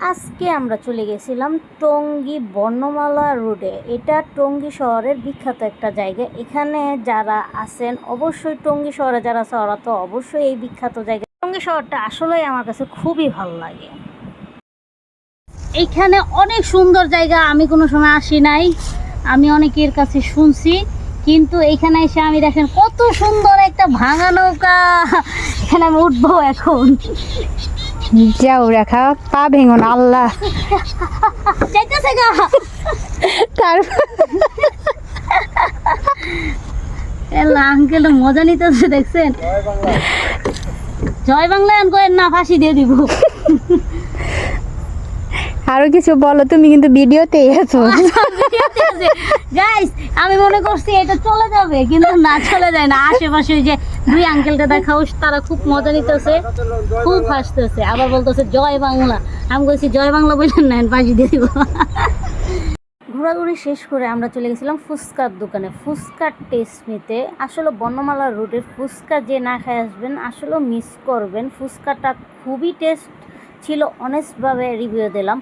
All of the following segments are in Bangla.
আজকে আমরা চলে গেছিলাম টঙ্গী বর্ণমালা রোডে। এটা টঙ্গী শহরের বিখ্যাত একটা জায়গা। এখানে যারা আছেন, অবশ্যই টঙ্গী শহরে যারা আছে, ওরা তো অবশ্যই এই বিখ্যাত জায়গা। টঙ্গী শহরটা আসলেই আমার কাছে খুবই ভালো লাগে। এইখানে অনেক সুন্দর জায়গা, আমি কোনো সময় আসি নাই। আমি অনেকের কাছে শুনছি, কিন্তু এইখানে এসে আমি দেখেন কত সুন্দর একটা ভাঙা নৌকা। এখানে আমি উঠবো এখন। যাও রেখা পা ভেঙো না আল্লাহ। তারপর আঙ্কেল মজা নিতেছে দেখছেন? জয় বাংলা। আন করেন না ফাঁসি দিয়ে দিব। আরও কিছু বলো, তুমি কিন্তু ভিডিওতে আছো। গাইস আমি মনে করছি এটা চলে যাবে, কিন্তু না, চলে যায় না। আশেপাশে যে দুই আঙ্কেলটা দেখাও তারা খুব মজা নিতেছে, খুব হাসতেছে। আবার বলতেছে, জয় বাংলা। আমি বলছি, জয় বাংলা বললেন না ফাঁসি দিয়ে দিব। ঘোরাঘুরি শেষ করে আমরা চলে গেছিলাম ফুচকার দোকানে। ফুচকার টেস্ট নিতে আসলে বর্ণমালা রোডের ফুচকা যে না খাই আসবেন আসলে মিস করবেন। ফুচকাটা খুবই টেস্ট ছিল অনেস্টভাবে রিভিউ দিলাম।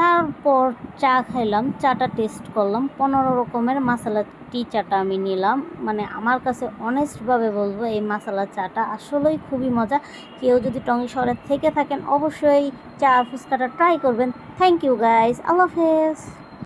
তারপর চা খাইলাম চাটা টেস্ট করলাম। পনেরো রকমের মশলা টি চাটা আমি নিলাম। মানে আমার কাছে অনেস্টভাবে বলব, এই মশলা চাটা আসলেই খুবই মজা। কেউ যদি টঙ্গি শহরে থেকে থাকেন, অবশ্যই চা ফুচকাটা ট্রাই করবেন। থ্যাংক ইউ গাইজ আল্লাহ হাফেজ।